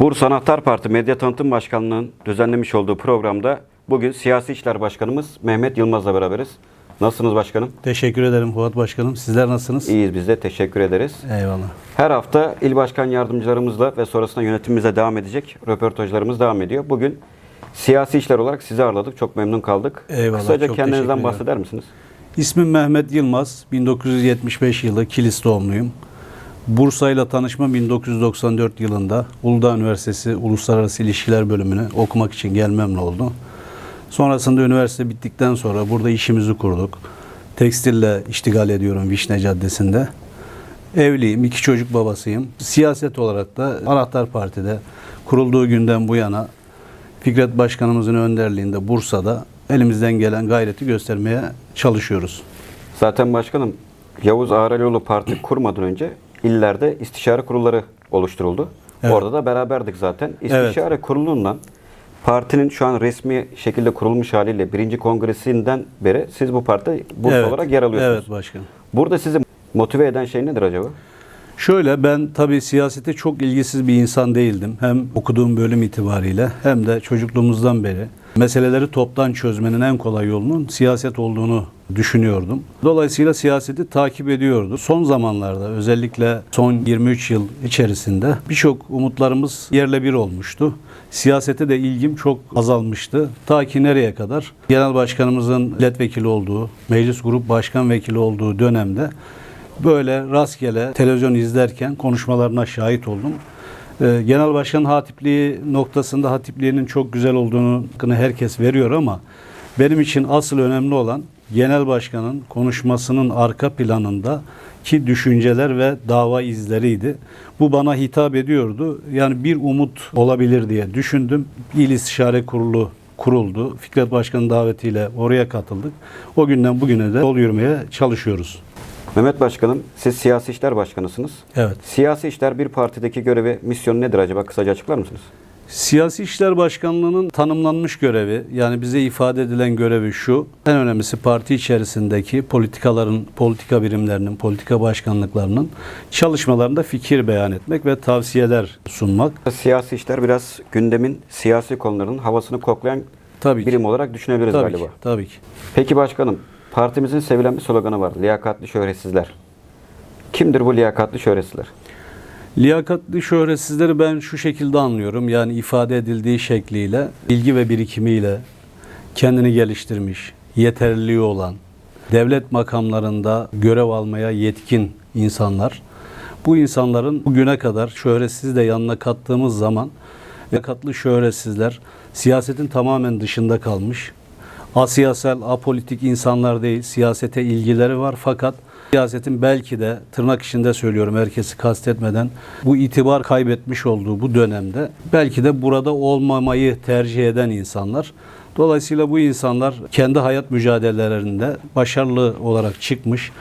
Bursa Anahtar Parti Medya Tanıtım Başkanlığı'nın düzenlemiş olduğu programda bugün Siyasi İşler Başkanımız Mehmet Yılmaz'la beraberiz. Nasılsınız başkanım? Teşekkür ederim Fuat Başkanım. Sizler nasılsınız? İyiyiz biz de teşekkür ederiz. Eyvallah. Her hafta il başkan yardımcılarımızla ve sonrasında yönetimimize devam edecek röportajlarımız devam ediyor. Bugün siyasi işler olarak sizi ağırladık. Çok memnun kaldık. Eyvallah, Kısaca çok kendinizden bahseder misiniz? İsmim Mehmet Yılmaz. 1975 yılı Kilis doğumluyum. Bursa ile tanışma 1994 yılında Uludağ Üniversitesi Uluslararası İlişkiler bölümüne okumak için gelmemle oldu. Sonrasında üniversite bittikten sonra burada işimizi kurduk. Tekstille iştigal ediyorum Vişne Caddesi'nde. Evliyim, iki çocuk babasıyım. Siyaset olarak da Anahtar Parti'de kurulduğu günden bu yana Fikret Başkanımızın önderliğinde Bursa'da elimizden gelen gayreti göstermeye çalışıyoruz. Zaten başkanım Yavuz Ağralioğlu parti kurmadan önce illerde istişare kurulları oluşturuldu. Evet. Orada da beraberdik zaten. İstişare kurulundan partinin şu an resmi şekilde kurulmuş haliyle birinci kongresinden beri siz bu partide Bursa Evet, olarak yer alıyorsunuz. Evet başkanım. Burada sizi motive eden şey nedir acaba? Şöyle ben tabii siyasete çok ilgisiz bir insan değildim. Hem okuduğum bölüm itibariyle hem de çocukluğumuzdan beri meseleleri toptan çözmenin en kolay yolunun siyaset olduğunu düşünüyordum. Dolayısıyla siyaseti takip ediyordum. Son zamanlarda özellikle son 23 yıl içerisinde birçok umutlarımız yerle bir olmuştu. Siyasete de ilgim çok azalmıştı. Ta ki nereye kadar? Genel Başkanımızın milletvekili olduğu, meclis grup başkan vekili olduğu dönemde böyle rastgele televizyon izlerken konuşmalarına şahit oldum. Ee, Genel Başkan hatipliği noktasında hatipliğinin çok güzel olduğunu herkes veriyor ama benim için asıl önemli olan Genel Başkanın konuşmasının arka planında ki düşünceler ve dava izleriydi. Bu bana hitap ediyordu. Yani bir umut olabilir diye düşündüm. İl İstişare Kurulu kuruldu. Fikret Başkan'ın davetiyle oraya katıldık. O günden bugüne de yol yürümeye çalışıyoruz. Mehmet Başkanım, siz siyasi işler başkanısınız. Evet. Siyasi işler bir partideki görevi, misyonu nedir acaba? Kısaca açıklar mısınız? Siyasi İşler Başkanlığı'nın tanımlanmış görevi, yani bize ifade edilen görevi şu. En önemlisi parti içerisindeki politikaların, politika birimlerinin, politika başkanlıklarının çalışmalarında fikir beyan etmek ve tavsiyeler sunmak. Siyasi işler biraz gündemin siyasi konularının havasını koklayan Tabii ki. birim olarak düşünebiliriz Tabii galiba. ki. Tabii ki. Peki başkanım, partimizin sevilen bir sloganı var. Liyakatli şöhretsizler. Kimdir bu liyakatli şöhretsizler? Liyakatli şöhretsizleri ben şu şekilde anlıyorum. Yani ifade edildiği şekliyle, bilgi ve birikimiyle kendini geliştirmiş, yeterliliği olan, devlet makamlarında görev almaya yetkin insanlar. Bu insanların bugüne kadar şöhretsiz de yanına kattığımız zaman liyakatli şöhretsizler siyasetin tamamen dışında kalmış. Asiyasal, apolitik insanlar değil, siyasete ilgileri var fakat siyasetin belki de tırnak içinde söylüyorum herkesi kastetmeden bu itibar kaybetmiş olduğu bu dönemde belki de burada olmamayı tercih eden insanlar. Dolayısıyla bu insanlar kendi hayat mücadelelerinde başarılı olarak çıkmış,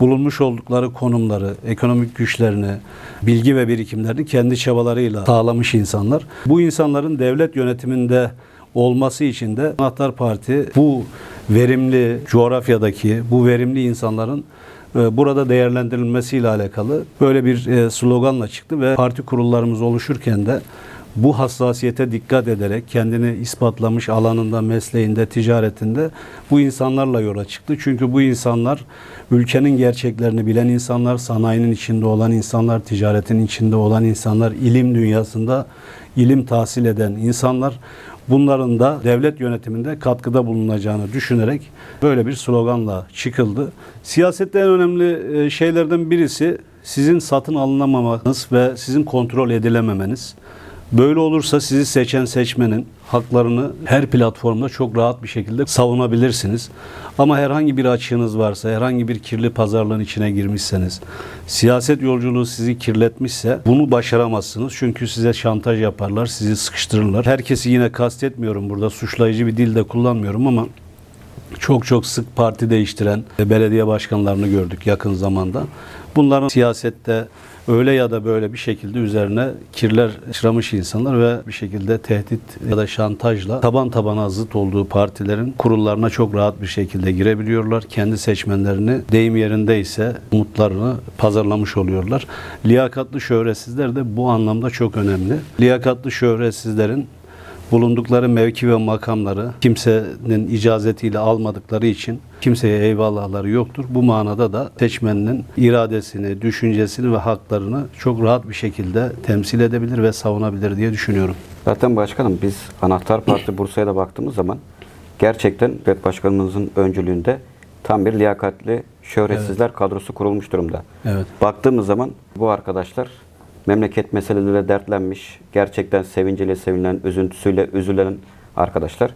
bulunmuş oldukları konumları, ekonomik güçlerini, bilgi ve birikimlerini kendi çabalarıyla sağlamış insanlar. Bu insanların devlet yönetiminde olması için de Anahtar Parti bu verimli coğrafyadaki bu verimli insanların burada değerlendirilmesiyle alakalı böyle bir e, sloganla çıktı ve parti kurullarımız oluşurken de bu hassasiyete dikkat ederek kendini ispatlamış alanında, mesleğinde, ticaretinde bu insanlarla yola çıktı. Çünkü bu insanlar ülkenin gerçeklerini bilen insanlar, sanayinin içinde olan insanlar, ticaretin içinde olan insanlar, ilim dünyasında ilim tahsil eden insanlar bunların da devlet yönetiminde katkıda bulunacağını düşünerek böyle bir sloganla çıkıldı. Siyasette en önemli e, şeylerden birisi sizin satın alınamamanız ve sizin kontrol edilememeniz. Böyle olursa sizi seçen seçmenin haklarını her platformda çok rahat bir şekilde savunabilirsiniz. Ama herhangi bir açığınız varsa, herhangi bir kirli pazarlığın içine girmişseniz, siyaset yolculuğu sizi kirletmişse bunu başaramazsınız. Çünkü size şantaj yaparlar, sizi sıkıştırırlar. Herkesi yine kastetmiyorum burada, suçlayıcı bir dil de kullanmıyorum ama çok çok sık parti değiştiren belediye başkanlarını gördük yakın zamanda. Bunların siyasette öyle ya da böyle bir şekilde üzerine kirler sıçramış insanlar ve bir şekilde tehdit ya da şantajla taban tabana zıt olduğu partilerin kurullarına çok rahat bir şekilde girebiliyorlar. Kendi seçmenlerini deyim yerindeyse umutlarını pazarlamış oluyorlar. Liyakatlı şöhretsizler de bu anlamda çok önemli. Liyakatlı şöhretsizlerin bulundukları mevki ve makamları kimsenin icazetiyle almadıkları için kimseye eyvallahları yoktur. Bu manada da seçmeninin iradesini, düşüncesini ve haklarını çok rahat bir şekilde temsil edebilir ve savunabilir diye düşünüyorum. Zaten başkanım biz Anahtar Parti Bursa'ya da baktığımız zaman gerçekten Red Başkanımızın öncülüğünde tam bir liyakatli şöhretsizler kadrosu kurulmuş durumda. Evet. Baktığımız zaman bu arkadaşlar memleket meseleleriyle dertlenmiş, gerçekten sevinciyle sevinilen, üzüntüsüyle üzülen arkadaşlar.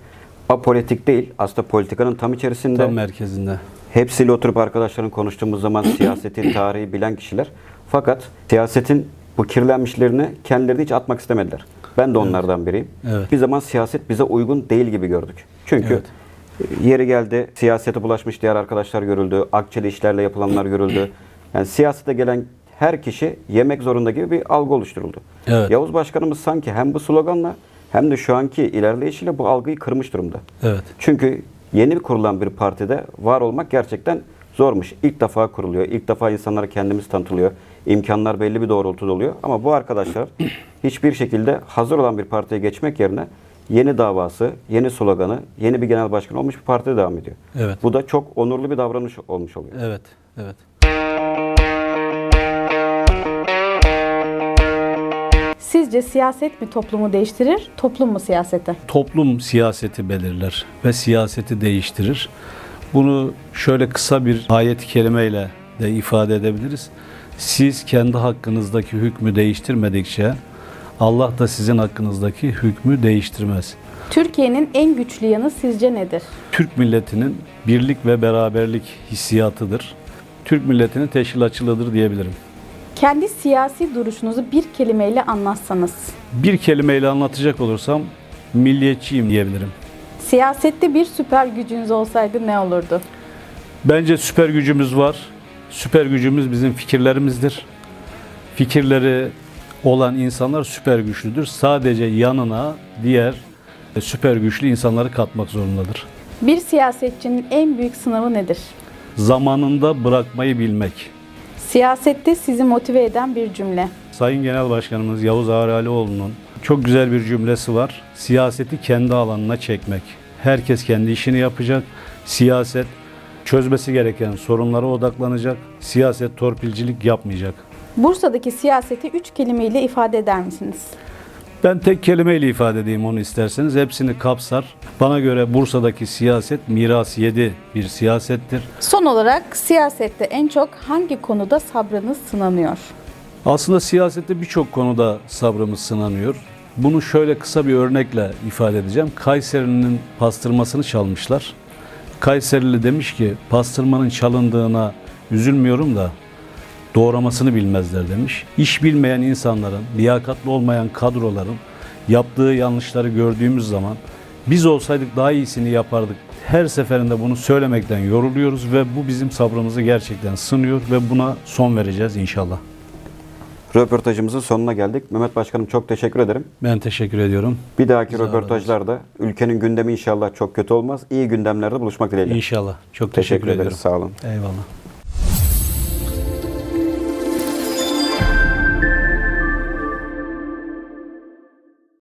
Apolitik değil, aslında politikanın tam içerisinde. Tam merkezinde. Hepsiyle oturup arkadaşların konuştuğumuz zaman siyaseti, tarihi bilen kişiler. Fakat siyasetin bu kirlenmişlerini kendileri hiç atmak istemediler. Ben de onlardan biriyim. Evet. Bir zaman siyaset bize uygun değil gibi gördük. Çünkü yeri geldi siyasete bulaşmış diğer arkadaşlar görüldü. Akçeli işlerle yapılanlar görüldü. Yani siyasete gelen her kişi yemek zorunda gibi bir algı oluşturuldu. Evet. Yavuz Başkanımız sanki hem bu sloganla hem de şu anki ilerleyişiyle bu algıyı kırmış durumda. Evet. Çünkü yeni kurulan bir partide var olmak gerçekten zormuş. İlk defa kuruluyor. İlk defa insanlara kendimiz tanıtılıyor. İmkanlar belli bir doğrultuda oluyor. Ama bu arkadaşlar hiçbir şekilde hazır olan bir partiye geçmek yerine yeni davası, yeni sloganı, yeni bir genel başkan olmuş bir partide devam ediyor. Evet. Bu da çok onurlu bir davranış olmuş oluyor. Evet. Evet. Sizce siyaset mi toplumu değiştirir, toplum mu siyaseti? toplum siyaseti belirler ve siyaseti değiştirir. Bunu şöyle kısa bir ayet-i kerimeyle de ifade edebiliriz. Siz kendi hakkınızdaki hükmü değiştirmedikçe Allah da sizin hakkınızdaki hükmü değiştirmez. Türkiye'nin en güçlü yanı sizce nedir? Türk milletinin birlik ve beraberlik hissiyatıdır. Türk milletinin teşkilatçılığıdır diyebilirim. Kendi siyasi duruşunuzu bir kelimeyle anlatsanız. Bir kelimeyle anlatacak olursam milliyetçiyim diyebilirim. Siyasette bir süper gücünüz olsaydı ne olurdu? Bence süper gücümüz var. Süper gücümüz bizim fikirlerimizdir. Fikirleri olan insanlar süper güçlüdür. Sadece yanına diğer süper güçlü insanları katmak zorundadır. Bir siyasetçinin en büyük sınavı nedir? Zamanında bırakmayı bilmek. Siyasette sizi motive eden bir cümle. Sayın Genel Başkanımız Yavuz Ağralioğlu'nun çok güzel bir cümlesi var. Siyaseti kendi alanına çekmek. Herkes kendi işini yapacak. Siyaset çözmesi gereken sorunlara odaklanacak. Siyaset torpilcilik yapmayacak. Bursa'daki siyaseti üç kelimeyle ifade eder misiniz? Ben tek kelimeyle ifade edeyim onu isterseniz. Hepsini kapsar. Bana göre Bursa'daki siyaset miras yedi bir siyasettir. Son olarak siyasette en çok hangi konuda sabrınız sınanıyor? Aslında siyasette birçok konuda sabrımız sınanıyor. Bunu şöyle kısa bir örnekle ifade edeceğim. Kayseri'nin pastırmasını çalmışlar. Kayserili demiş ki pastırmanın çalındığına üzülmüyorum da doğramasını bilmezler demiş. İş bilmeyen insanların, liyakatli olmayan kadroların yaptığı yanlışları gördüğümüz zaman biz olsaydık daha iyisini yapardık. Her seferinde bunu söylemekten yoruluyoruz ve bu bizim sabrımızı gerçekten sınıyor ve buna son vereceğiz inşallah. Röportajımızın sonuna geldik. Mehmet Başkanım çok teşekkür ederim. Ben teşekkür ediyorum. Bir dahaki Güzel röportajlarda ülkenin gündemi inşallah çok kötü olmaz. İyi gündemlerde buluşmak dileğiyle. İnşallah. Çok teşekkür, Teşekkür ederiz. ediyorum. Sağ olun. Eyvallah.